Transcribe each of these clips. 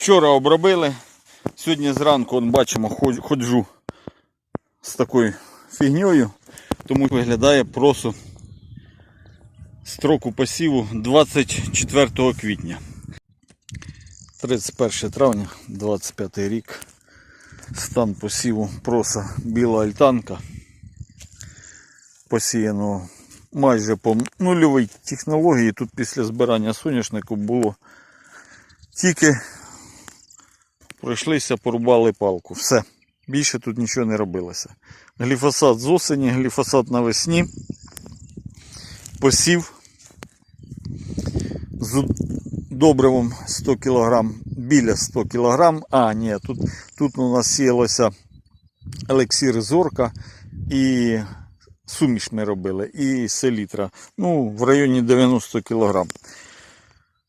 Вчора обробили. Сьогодні зранку он, бачимо, ходжу з такою фігньою, тому виглядає просто строку посіву 24 квітня. 31 травня 25 рік. Стан посіву проса біла альтанка. Посіяно майже по нульовій технології. Тут після збирання соняшнику було тільки пройшлися, порубали палку. Все. Більше тут нічого не робилося. Гліфосат з осені, гліфосат навесні. Посів з добривом 100 кг, біля 100 кг. А, ні, тут, тут у нас сіялося елексір зорка і суміш ми робили, і селітра. Ну, в районі 90 кг.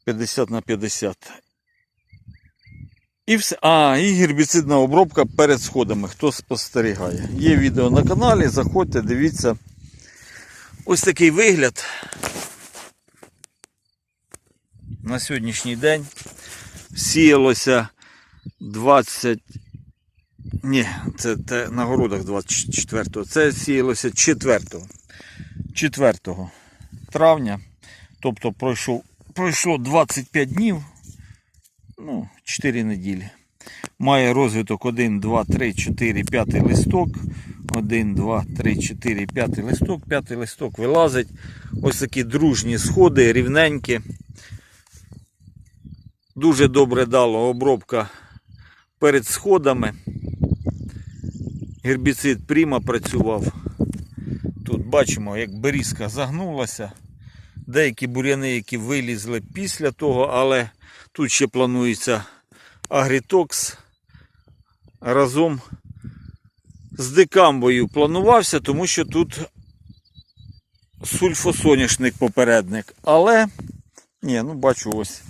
50 на 50. І все. А, і гербіцидна обробка перед сходами. Хто спостерігає. Є відео на каналі, заходьте, дивіться. Ось такий вигляд. На сьогоднішній день сіялося 20. Ні, це, це на городах 24-го. Це сіялося 4 4 травня. Тобто пройшов, пройшло 25 днів ну, 4 неділі. Має розвиток 1, 2, 3, 4, 5 листок. 1, 2, 3, 4, 5 листок. П'ятий листок вилазить. Ось такі дружні сходи, рівненькі. Дуже добре дало обробка перед сходами. Гербіцид Пріма працював. Тут бачимо, як берізка загнулася. Деякі бур'яни, які вилізли після того, але тут ще планується агрітокс разом з дикамбою планувався, тому що тут сульфосоняшник попередник. Але, ні, ну бачу ось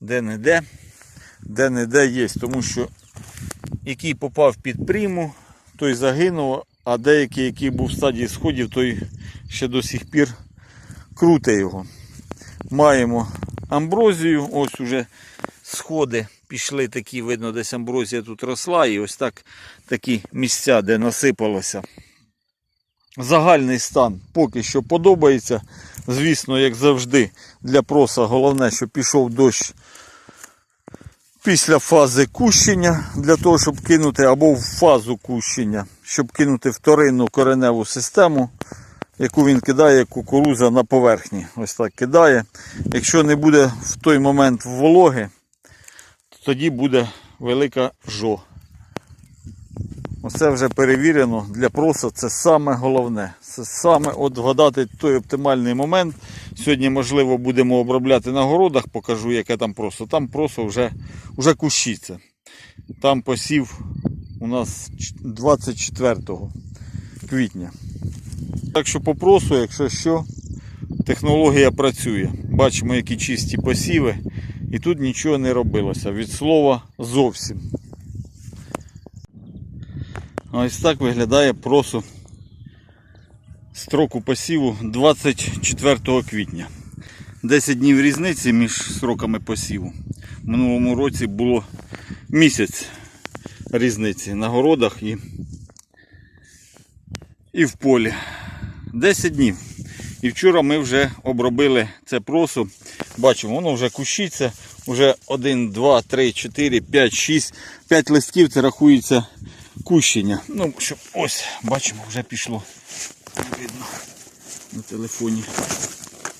де-не-де, де-не-де є, тому що який попав під приму, той загинув, а деякий, який був в стадії сходів, той ще до сих пір круте його. Маємо амброзію, ось уже сходи пішли такі, видно, десь амброзія тут росла, і ось так такі місця, де насипалося. Загальний стан поки що подобається. Звісно, як завжди, для проса головне, щоб пішов дощ після фази кущення, для того, щоб кинути, або в фазу кущення, щоб кинути вторинну кореневу систему, яку він кидає, як кукуруза на поверхні. Ось так кидає. Якщо не буде в той момент вологи, тоді буде велика жо. Оце вже перевірено для проса, це саме головне. Це саме от вгадати той оптимальний момент. Сьогодні, можливо, будемо обробляти на городах, покажу, яке там просо. Там просо вже, вже кущиться. Там посів у нас 24 квітня. Так що по просу, якщо що, технологія працює. Бачимо, які чисті посіви. І тут нічого не робилося. Від слова зовсім. Ось так виглядає просу строку посіву 24 квітня. 10 днів різниці між сроками посіву. В минулому році було місяць різниці на городах і, і в полі. 10 днів. І вчора ми вже обробили це просу. Бачимо, воно вже кущиться. Вже 1, 2, 3, 4, 5, 6, 5 листків це рахується кущення. Ну, щоб ось, бачимо, вже пішло. Видно на телефоні.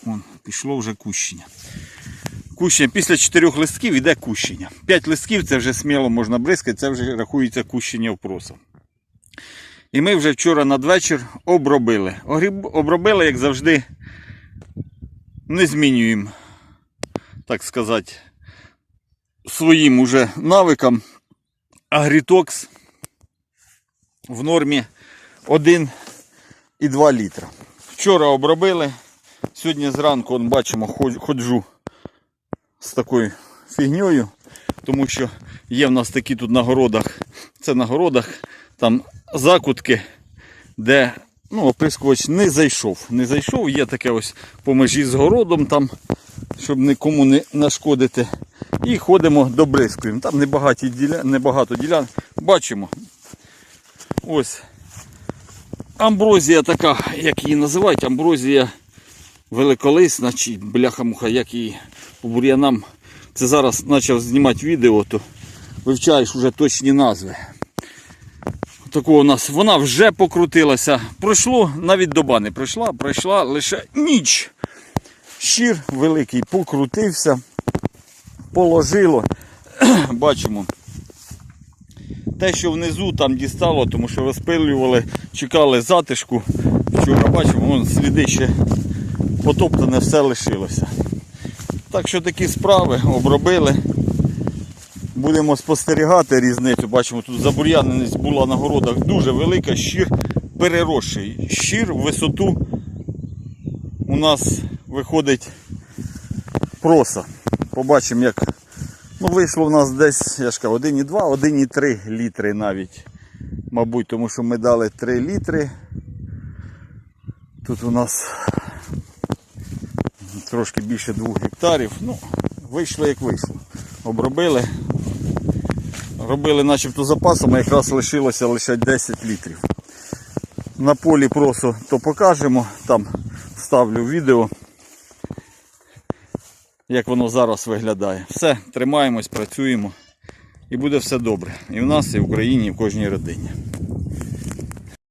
Вон, пішло вже кущення. Кущення. Після 4 листків йде кущення. 5 листків це вже сміло можна бризкати, це вже рахується кущення впроса. І ми вже вчора надвечір обробили. Обробили, як завжди, не змінюємо, так сказати, своїм уже навикам. Агрітокс в нормі 1,2 літра. Вчора обробили. Сьогодні зранку он, бачимо, ходжу з такою фігньою, тому що є в нас такі тут на городах, це на городах, там закутки, де ну, оприскувач не зайшов. Не зайшов, є таке ось по межі з городом, там щоб нікому не нашкодити. І ходимо до бризкуємо. Там небагаті діля... небагато ділян. Бачимо. Ось. Амброзія така, як її називають, амброзія великолисна, чи бляха-муха, як її по бур'янам. Це зараз почав знімати відео, то вивчаєш вже точні назви. Такого у нас вона вже покрутилася. Пройшло, навіть доба не пройшла, пройшла лише ніч. Щір великий покрутився, положило. Бачимо. Те, що внизу там дістало, тому що розпилювали, чекали затишку. Вчора бачимо, вон сліди ще потоптане все лишилося. Так що такі справи обробили. Будемо спостерігати різницю. Бачимо, тут забур'яненість була на городах дуже велика, щір переросший. Щір в висоту у нас виходить проса. Побачимо, як ну, вийшло в нас десь, я ж кажу, 1,2, 1,3 літри навіть. Мабуть, тому що ми дали 3 літри. Тут у нас трошки більше 2 гектарів. Ну, вийшло як вийшло. Обробили. Робили начебто запасом, а якраз лишилося лише 10 літрів. На полі просто то покажемо, там ставлю відео, як воно зараз виглядає. Все, тримаємось, працюємо і буде все добре. І в нас, і в Україні, і в кожній родині.